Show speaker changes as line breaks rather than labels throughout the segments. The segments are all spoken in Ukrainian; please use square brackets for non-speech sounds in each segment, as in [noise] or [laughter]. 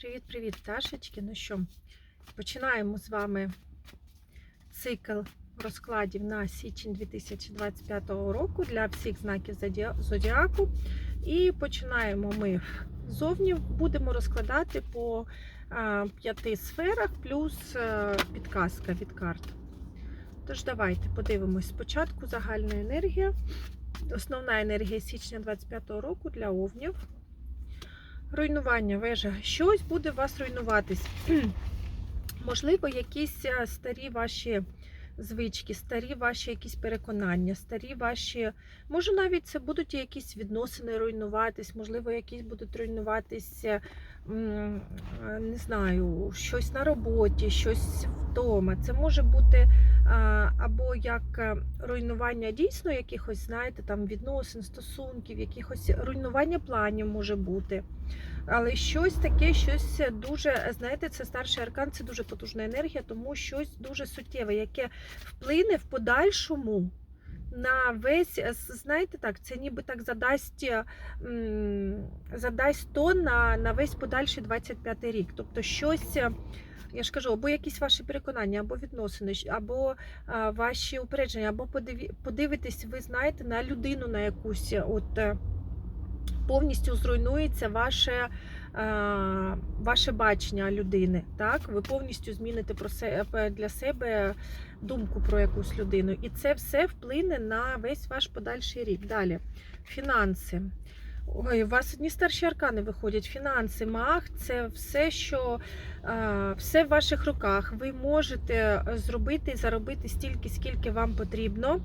Привіт-привіт, пташечки. Ну що, починаємо з вами цикл розкладів на січень 2025 року для всіх знаків зодіаку. І починаємо ми зовні, будемо розкладати по п'яти сферах, плюс а, підказка від карт. Тож, давайте подивимось спочатку загальна енергія. Основна енергія січня 2025 року для овнів. Руйнування вежа. Щось буде у вас руйнуватись. [clears throat] Можливо, якісь е, старі ваші звички, старі ваші якісь переконання, старі ваші. Може, навіть це будуть якісь відносини руйнуватись, можливо, якісь будуть руйнуватися, е, не знаю, щось на роботі, щось вдома. Це може бути або як е, руйнування дійсно якихось, знаєте, там відносин, стосунків, якихось руйнування планів може бути. Але щось таке, щось дуже, знаєте, це старший аркан, це дуже потужна енергія, тому щось дуже суттєве, яке вплине в подальшому на весь, е, знаєте так, це ніби так задасть, задасть тон на, на весь подальший 25 рік. Тобто щось. е, Я ж кажу, або якісь ваші переконання, або відносини, або а, ваші упередження, або подиві, подивитесь, ви знаєте, на людину на якусь, от е, повністю зруйнується ваше, ваше бачення людини. Так? Ви повністю зміните для себе думку про якусь людину. І це все вплине на весь ваш подальший рік. Далі. Фінанси. Ой, у вас одні старші аркани виходять. Фінанси, маг це все, що все в ваших руках. Ви можете зробити і заробити стільки, скільки вам потрібно.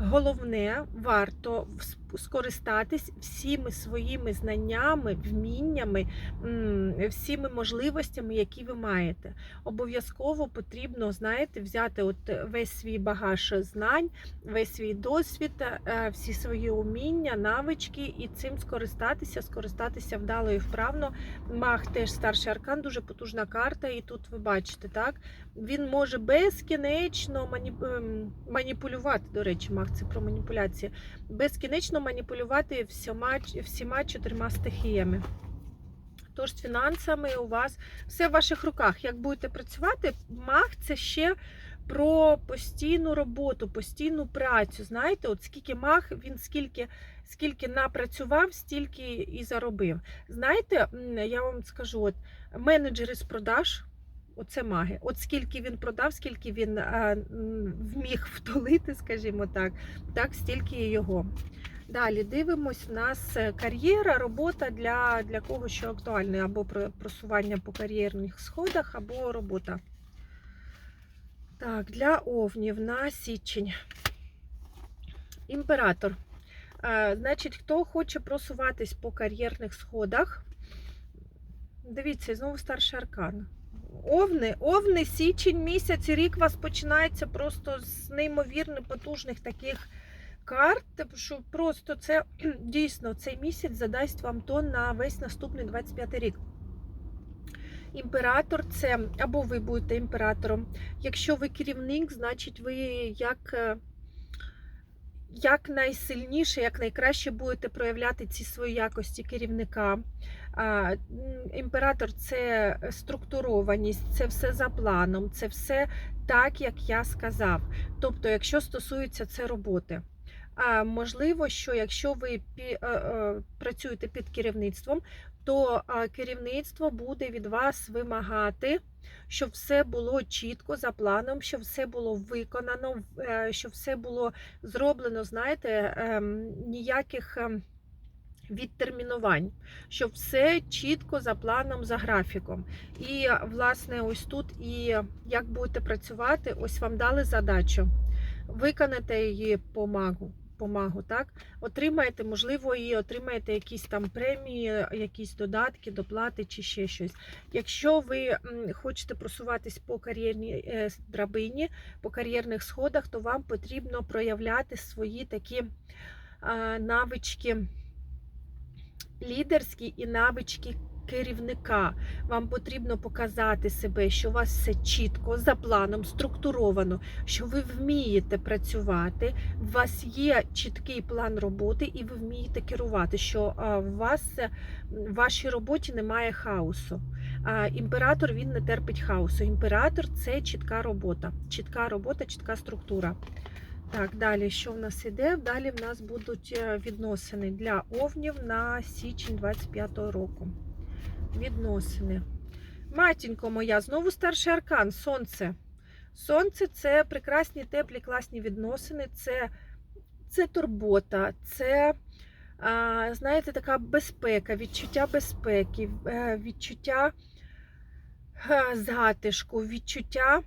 Головне, варто скористатись всіми своїми знаннями, вміннями, всіми можливостями, які ви маєте. Обов'язково потрібно, знаєте, взяти от весь свій багаж знань, весь свій досвід, е, всі свої уміння, навички і цим скористатися, скористатися вдало і вправно. Маг теж старший аркан, дуже потужна карта, і тут ви бачите, так? Він може безкінечно ем, маніпулювати, до речі, маг це про маніпуляції, безкінечно маніпулювати всіма, всіма чотирма стихіями. Тож з фінансами у вас все в ваших руках. Як будете працювати, маг це ще про постійну роботу, постійну працю. Знаєте, от скільки маг, він скільки, скільки напрацював, стільки і заробив. Знаєте, я вам скажу, от менеджери з продаж. Оце маги. От скільки він продав, скільки він а, вміг втулити, скажімо так, так стільки і його. Далі дивимось, в нас е, кар'єра, робота для, для кого що актуальне, або просування по кар'єрних сходах, або робота. Так, для овнів на січень. Імператор. Е, Значить, хто хоче просуватись по кар'єрних сходах, дивіться, знову старший аркан. Овни, овни, січень місяць, рік у вас починається просто з неймовірно потужних таких карт, що просто це дійсно цей місяць задасть вам тон на весь наступний 25 рік. Імператор це або ви будете імператором. Якщо ви керівник, значить ви як, е, як найсильніше, як найкраще будете проявляти ці свої якості керівника. Імператор це структурованість, це все за планом, це все так, як я сказав. Тобто, якщо стосується це роботи. Можливо, що якщо ви е, е, працюєте під керівництвом, то керівництво буде від вас вимагати, щоб все було чітко за планом, щоб все було виконано, е, щоб все було зроблено, знаєте, ем, ніяких. ем, Відтермінувань, щоб все чітко за планом, за графіком. І власне, ось тут і як будете працювати, ось вам дали задачу. Виконати її по магу, по магу, так? Отримаєте, можливо, і отримаєте якісь там премії, якісь додатки, доплати чи ще щось. Якщо ви хочете просуватись по кар'єрній е, драбині, по кар'єрних сходах, то вам потрібно проявляти свої такі навички лідерські і навички керівника. Вам потрібно показати себе, що у вас все чітко, за планом, структуровано, що ви вмієте працювати, у вас є чіткий план роботи, і ви вмієте керувати, що у вас е, в вашій роботі немає хаосу. Імператор він не терпить хаосу. Імператор це чітка робота, чітка робота, чітка структура. Так, далі, що в нас іде? Далі в нас будуть е, відносини для овнів на січень 25-го року. Відносини. Матінко моя, знову старший аркан, сонце. Сонце це прекрасні, теплі, класні відносини, це, це турбота, це, а, знаєте, така безпека, відчуття безпеки, е, відчуття е, затишку, відчуття.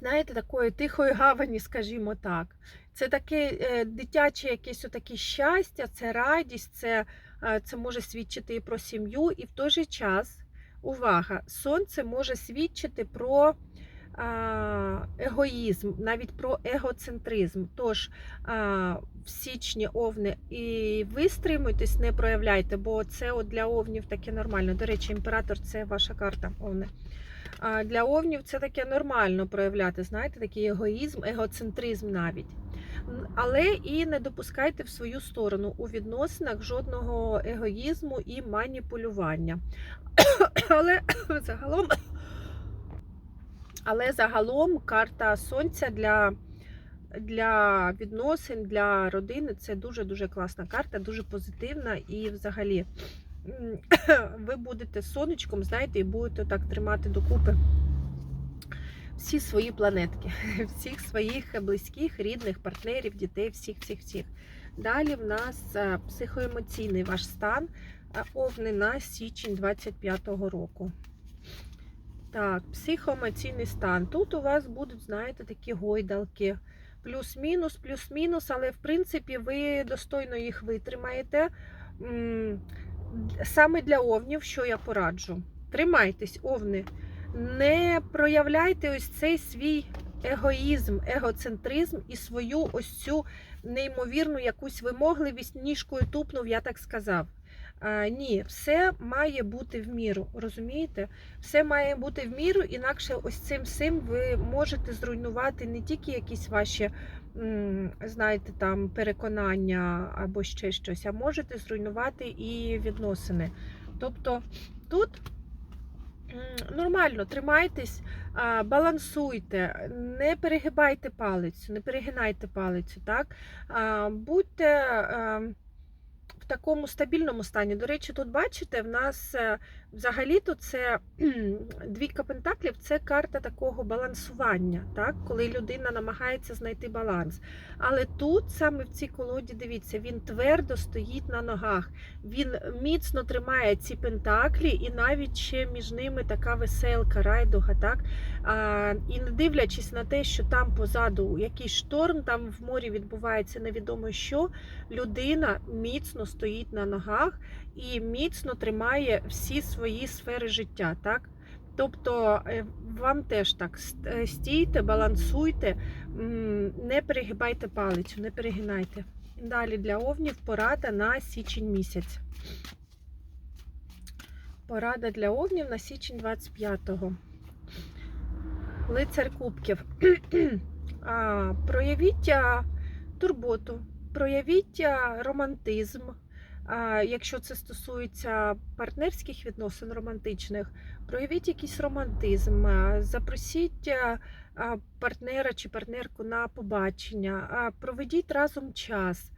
знаєте, такої тихої гавані, скажімо так. Це таке е, дитяче якесь отаке щастя, це радість, це, це може свідчити і про сім'ю, і в той же час, увага, сонце може свідчити про егоїзм, навіть про егоцентризм. Тож в січні овни і ви стримуйтесь, не проявляйте, бо це от для овнів таке нормально. До речі, імператор це ваша карта, овни. Для овнів це таке нормально проявляти, знаєте, такий егоїзм, егоцентризм навіть. Але і не допускайте в свою сторону у відносинах жодного егоїзму і маніпулювання. [coughs] Але [coughs] загалом, але загалом карта сонця для, для відносин, для родини це дуже-дуже класна карта, дуже позитивна і взагалі [coughs] ви будете сонечком, знаєте, і будете так тримати докупи всі свої планетки, [laughs] всіх своїх близьких, рідних, партнерів, дітей, всіх, всіх, всіх. Далі в нас е, психоемоційний ваш стан, е, овни на січень 25-го року. Так, психоемоційний стан. Тут у вас будуть, знаєте, такі гойдалки. Плюс-мінус, плюс-мінус, але в принципі ви достойно їх витримаєте. Саме для овнів, що я пораджу. Тримайтесь, овни. Не проявляйте ось цей свій егоїзм, егоцентризм і свою ось цю неймовірну якусь вимогливість ніжкою тупнув, я так сказав. А, ні, все має бути в міру, розумієте? Все має бути в міру, інакше ось цим всім ви можете зруйнувати не тільки якісь ваші, знаєте, там переконання або ще щось, а можете зруйнувати і відносини. Тобто тут нормально тримайтесь, балансуйте, не перегибайте палицю, не перегинайте палицю, так? Будьте. Такому стабільному стані. До речі, тут бачите, в нас е, взагалі-то це двійка пентаклів це карта такого балансування, так? коли людина намагається знайти баланс. Але тут, саме в цій колоді, дивіться, він твердо стоїть на ногах, він міцно тримає ці пентаклі, і навіть ще між ними така веселка, райдуга. так? А, і не дивлячись на те, що там позаду якийсь шторм, там в морі відбувається невідомо що, людина міцно стоїть на ногах і міцно тримає всі свої сфери життя. так? Тобто е, вам теж так е, стійте, балансуйте, не перегибайте палицю, не перегинайте. Далі для овнів порада на січень місяць. Порада для овнів на січень 25-го. Лицар кубків. [clears throat] Проявіть турботу, проявіть романтизм. Якщо це стосується партнерських відносин романтичних, проявіть якийсь романтизм, запросіть а, партнера чи партнерку на побачення, проведіть разом час.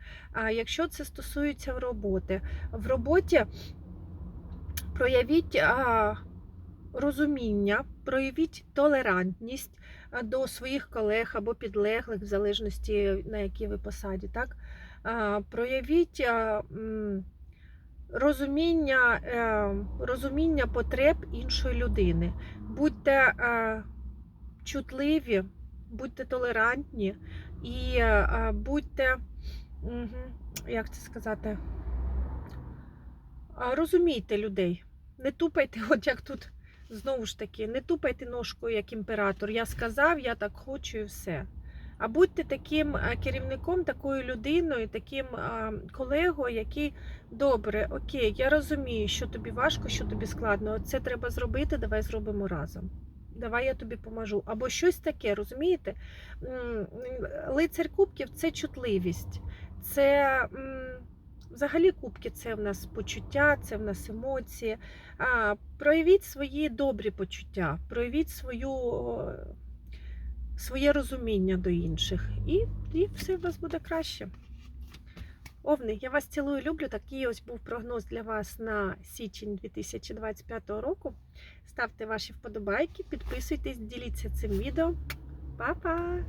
Якщо це стосується роботи, в роботі проявіть розуміння, проявіть толерантність до своїх колег або підлеглих, в залежності на якій ви посаді. Так? Проявіть розуміння, е, розуміння потреб іншої людини. Будьте е, чутливі, будьте толерантні і е, будьте, як це сказати, розумійте людей. Не тупайте, [laughs] от як тут знову ж таки, не тупайте ножкою, як імператор. Я сказав, я так хочу і все. А будьте таким керівником, такою людиною, таким колегою, який добре, окей, я розумію, що тобі важко, що тобі складно. Це треба зробити, давай зробимо разом. Давай я тобі поможу. Або щось таке, розумієте? Лицар кубків це чутливість. Це взагалі кубки це в нас почуття, це в нас емоції. Проявіть свої добрі почуття, проявіть свою, своє розуміння до інших, і, і все у вас буде краще. Овни, я вас цілую, люблю. Такий ось був прогноз для вас на січень 2025 року. Ставте ваші вподобайки, підписуйтесь, діліться цим відео. Па-па!